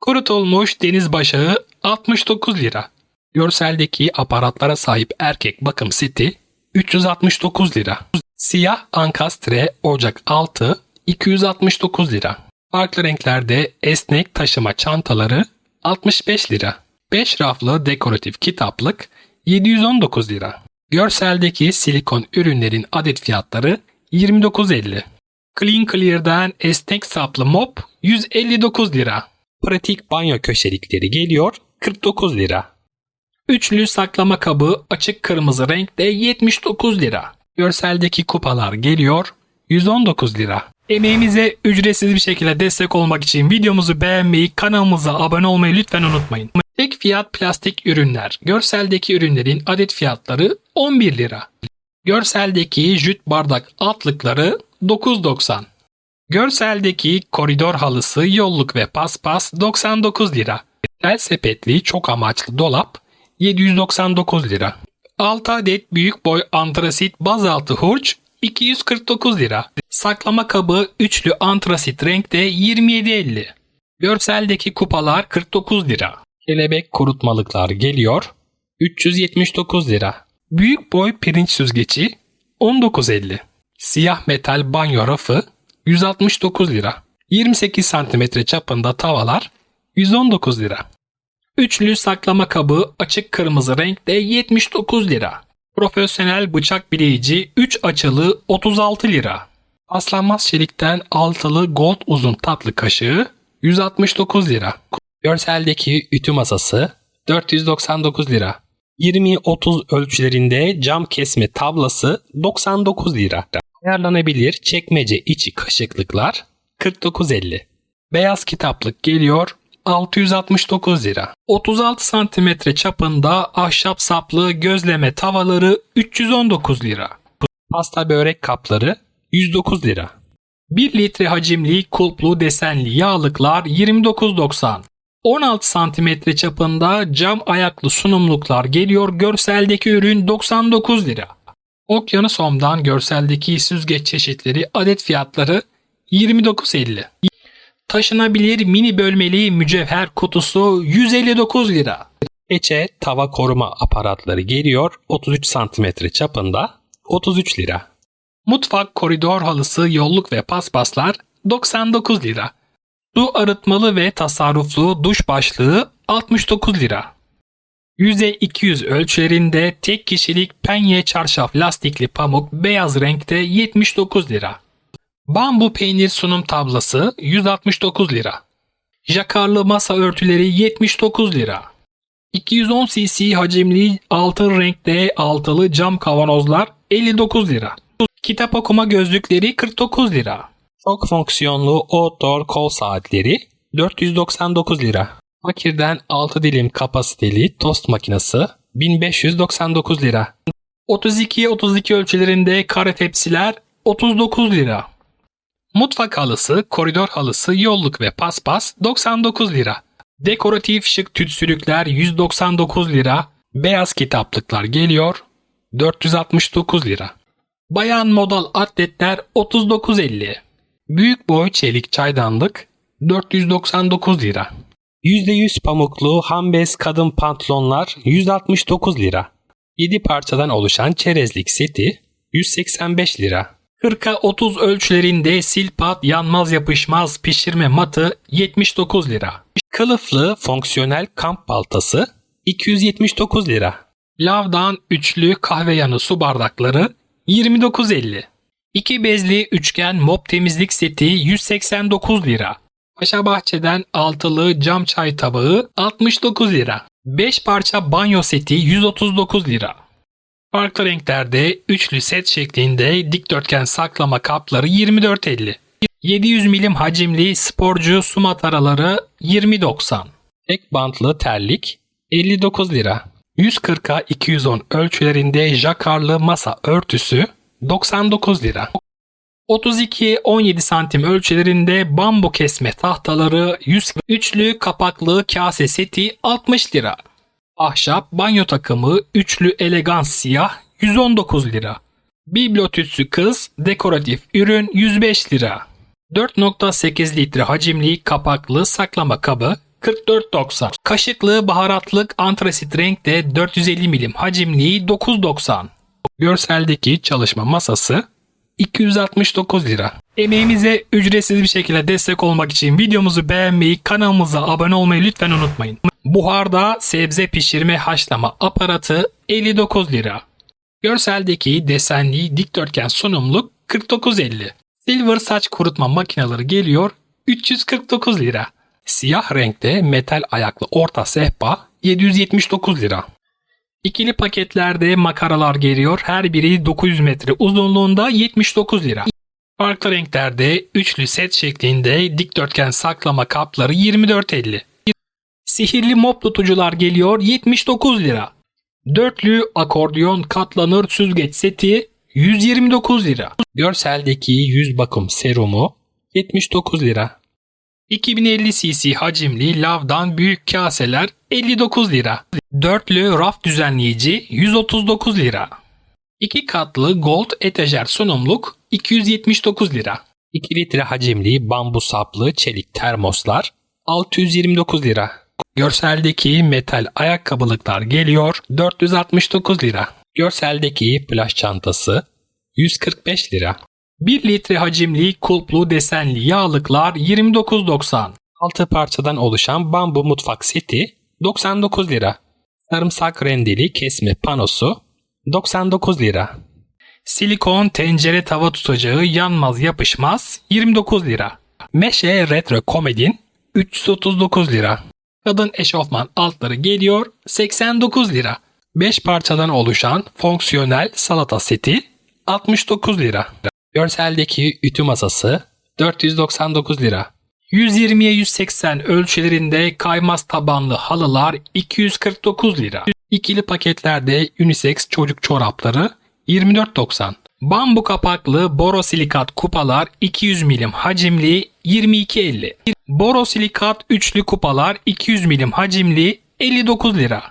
Kurutulmuş deniz başağı 69 lira. Görseldeki aparatlara sahip erkek bakım seti 369 lira. Siyah ankastre ocak 6 269 lira. Farklı renklerde esnek taşıma çantaları 65 lira. 5 raflı dekoratif kitaplık 719 lira. Görseldeki silikon ürünlerin adet fiyatları 29.50. Clean Clear'dan esnek saplı mop 159 lira. Pratik banyo köşelikleri geliyor 49 lira. Üçlü saklama kabı açık kırmızı renkte 79 lira. Görseldeki kupalar geliyor 119 lira. Emeğimize ücretsiz bir şekilde destek olmak için videomuzu beğenmeyi, kanalımıza abone olmayı lütfen unutmayın. Tek fiyat plastik ürünler. Görseldeki ürünlerin adet fiyatları 11 lira. Görseldeki jüt bardak altlıkları 9.90. Görseldeki koridor halısı, yolluk ve paspas 99 lira. El sepetli çok amaçlı dolap 799 lira. 6 adet büyük boy antrasit bazaltı hurç 249 lira. Saklama kabı üçlü antrasit renkte 27.50. Görseldeki kupalar 49 lira. Kelebek kurutmalıklar geliyor 379 lira. Büyük boy pirinç süzgeci 19.50. Siyah metal banyo rafı 169 lira. 28 cm çapında tavalar 119 lira. Üçlü saklama kabı açık kırmızı renkte 79 lira. Profesyonel bıçak bileyici 3 açılı 36 lira. Aslanmaz çelikten altılı gold uzun tatlı kaşığı 169 lira. Görseldeki ütü masası 499 lira. 20-30 ölçülerinde cam kesme tablası 99 lira. Ayarlanabilir çekmece içi kaşıklıklar 49.50. Beyaz kitaplık geliyor 669 lira. 36 santimetre çapında ahşap saplı gözleme tavaları 319 lira. Pasta börek kapları 109 lira. 1 litre hacimli kulplu desenli yağlıklar 29.90. 16 santimetre çapında cam ayaklı sunumluklar geliyor. Görseldeki ürün 99 lira. Okyanus Home'dan görseldeki süzgeç çeşitleri adet fiyatları 29.50. Taşınabilir mini bölmeli mücevher kutusu 159 lira. Eçe tava koruma aparatları geliyor 33 santimetre çapında 33 lira. Mutfak koridor halısı yolluk ve paspaslar 99 lira. Su arıtmalı ve tasarruflu duş başlığı 69 lira. Yüzey 200 ölçülerinde tek kişilik penye çarşaf lastikli pamuk beyaz renkte 79 lira. Bambu peynir sunum tablası 169 lira. Jakarlı masa örtüleri 79 lira. 210 cc hacimli altın renkte altılı cam kavanozlar 59 lira. Kitap okuma gözlükleri 49 lira. Çok fonksiyonlu outdoor kol saatleri 499 lira. Fakirden 6 dilim kapasiteli tost makinesi 1599 lira. 32'ye 32 ölçülerinde kare tepsiler 39 lira. Mutfak halısı, koridor halısı, yolluk ve paspas 99 lira. Dekoratif şık tütsülükler 199 lira. Beyaz kitaplıklar geliyor 469 lira. Bayan modal atletler 39.50. Büyük boy çelik çaydanlık 499 lira. %100 pamuklu hambez kadın pantolonlar 169 lira. 7 parçadan oluşan çerezlik seti 185 lira. 40'a 30 ölçülerinde silpat yanmaz yapışmaz pişirme matı 79 lira. Kılıflı fonksiyonel kamp baltası 279 lira. Lavdan üçlü kahve yanı su bardakları 29.50. İki bezli üçgen mop temizlik seti 189 lira. Paşa Bahçe'den altılı cam çay tabağı 69 lira. 5 parça banyo seti 139 lira. Farklı renklerde üçlü set şeklinde dikdörtgen saklama kapları 24.50. 700 milim hacimli sporcu su mataraları 20.90. Tek bantlı terlik 59 lira. 140'a 210 ölçülerinde jakarlı masa örtüsü 99 lira. 32-17 santim ölçülerinde bambu kesme tahtaları 100 üçlü kapaklı kase seti 60 lira. Ahşap banyo takımı üçlü elegans siyah 119 lira. Bibliotütsü kız dekoratif ürün 105 lira. 4.8 litre hacimli kapaklı saklama kabı 44.90. Kaşıklı baharatlık antrasit renkte 450 milim hacimli 9.90. Görseldeki çalışma masası 269 lira. Emeğimize ücretsiz bir şekilde destek olmak için videomuzu beğenmeyi, kanalımıza abone olmayı lütfen unutmayın. Buharda sebze pişirme haşlama aparatı 59 lira. Görseldeki desenli dikdörtgen sunumluk 49.50. Silver saç kurutma makineleri geliyor 349 lira. Siyah renkte metal ayaklı orta sehpa 779 lira. İkili paketlerde makaralar geliyor. Her biri 900 metre uzunluğunda 79 lira. Farklı renklerde üçlü set şeklinde dikdörtgen saklama kapları 24.50. Sihirli mop tutucular geliyor 79 lira. Dörtlü akordiyon katlanır süzgeç seti 129 lira. Görseldeki yüz bakım serumu 79 lira. 2050 cc hacimli lavdan büyük kaseler 59 lira. Dörtlü raf düzenleyici 139 lira. 2 katlı gold etajer sunumluk 279 lira. 2 litre hacimli bambu saplı çelik termoslar 629 lira. Görseldeki metal ayakkabılıklar geliyor 469 lira. Görseldeki plaj çantası 145 lira. 1 litre hacimli kulplu desenli yağlıklar 29.90. 6 parçadan oluşan bambu mutfak seti 99 lira. Sarımsak rendeli kesme panosu 99 lira. Silikon tencere tava tutacağı yanmaz yapışmaz 29 lira. Meşe retro komedin 339 lira. Kadın eşofman altları geliyor 89 lira. 5 parçadan oluşan fonksiyonel salata seti 69 lira. Görseldeki ütü masası 499 lira. 120'ye 180 ölçülerinde kaymaz tabanlı halılar 249 lira. İkili paketlerde unisex çocuk çorapları 24.90. Bambu kapaklı borosilikat kupalar 200 milim hacimli 22.50. Borosilikat üçlü kupalar 200 milim hacimli 59 lira.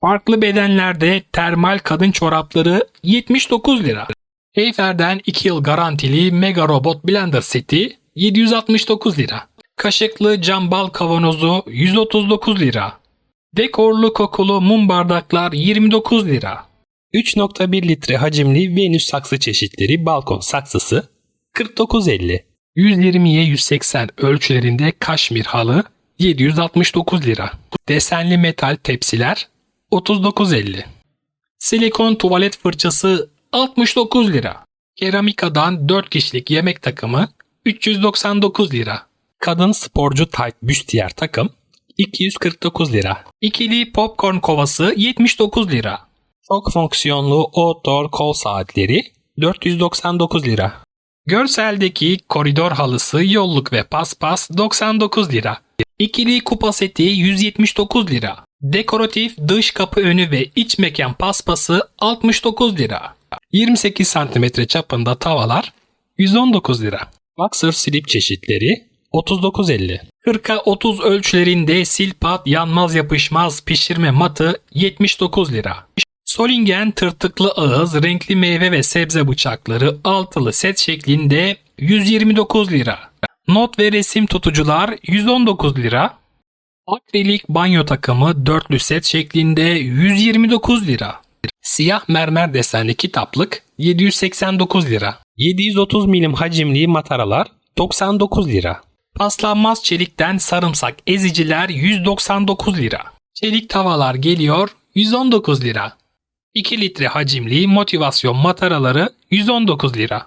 Farklı bedenlerde termal kadın çorapları 79 lira. Heyfer'den 2 yıl garantili Mega Robot Blender seti 769 lira. Kaşıklı cam bal kavanozu 139 lira. Dekorlu kokulu mum bardaklar 29 lira. 3.1 litre hacimli Venüs saksı çeşitleri balkon saksısı 49.50. 120'ye 180 ölçülerinde kaşmir halı 769 lira. Desenli metal tepsiler 39.50. Silikon tuvalet fırçası 69 lira. Keramikadan 4 kişilik yemek takımı 399 lira. Kadın sporcu tight büstiyer takım 249 lira. İkili popcorn kovası 79 lira. Çok fonksiyonlu outdoor kol saatleri 499 lira. Görseldeki koridor halısı yolluk ve paspas 99 lira. İkili kupa seti 179 lira. Dekoratif dış kapı önü ve iç mekan paspası 69 lira. 28 cm çapında tavalar 119 lira. Boxer slip çeşitleri 39.50. 40'a 30 ölçülerinde silpat yanmaz yapışmaz pişirme matı 79 lira. Solingen tırtıklı ağız renkli meyve ve sebze bıçakları altılı set şeklinde 129 lira. Not ve resim tutucular 119 lira. Akrilik banyo takımı dörtlü set şeklinde 129 lira. Siyah mermer desenli kitaplık 789 lira. 730 milim hacimli mataralar 99 lira. Paslanmaz çelikten sarımsak eziciler 199 lira. Çelik tavalar geliyor 119 lira. 2 litre hacimli motivasyon mataraları 119 lira.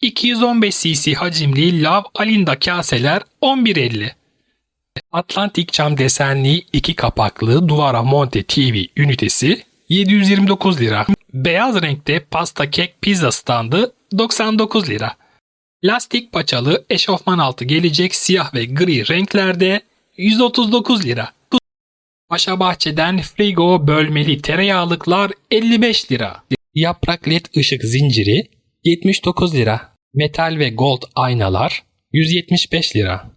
215 cc hacimli lav alinda kaseler 11.50. Atlantik cam desenli iki kapaklı duvara monte TV ünitesi 729 lira. Beyaz renkte pasta kek pizza standı 99 lira. Lastik paçalı eşofman altı gelecek siyah ve gri renklerde 139 lira. Paşa Bahçe'den frigo bölmeli tereyağlıklar 55 lira. Yaprak led ışık zinciri 79 lira. Metal ve gold aynalar 175 lira.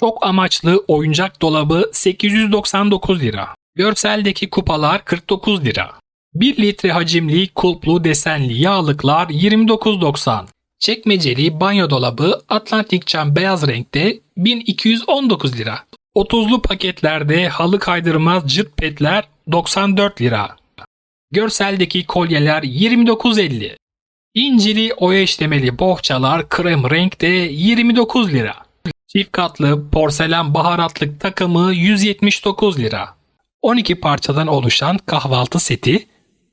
Çok amaçlı oyuncak dolabı 899 lira. Görseldeki kupalar 49 lira. 1 litre hacimli kulplu desenli yağlıklar 29.90. Çekmeceli banyo dolabı Atlantik cam beyaz renkte 1219 lira. 30'lu paketlerde halı kaydırmaz cırt petler 94 lira. Görseldeki kolyeler 29.50. İncili oya işlemeli bohçalar krem renkte 29 lira. Çift katlı porselen baharatlık takımı 179 lira. 12 parçadan oluşan kahvaltı seti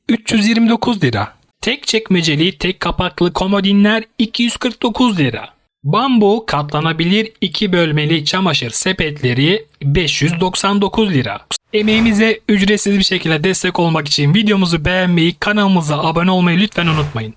329 lira. Tek çekmeceli tek kapaklı komodinler 249 lira. Bambu katlanabilir iki bölmeli çamaşır sepetleri 599 lira. Emeğimize ücretsiz bir şekilde destek olmak için videomuzu beğenmeyi, kanalımıza abone olmayı lütfen unutmayın.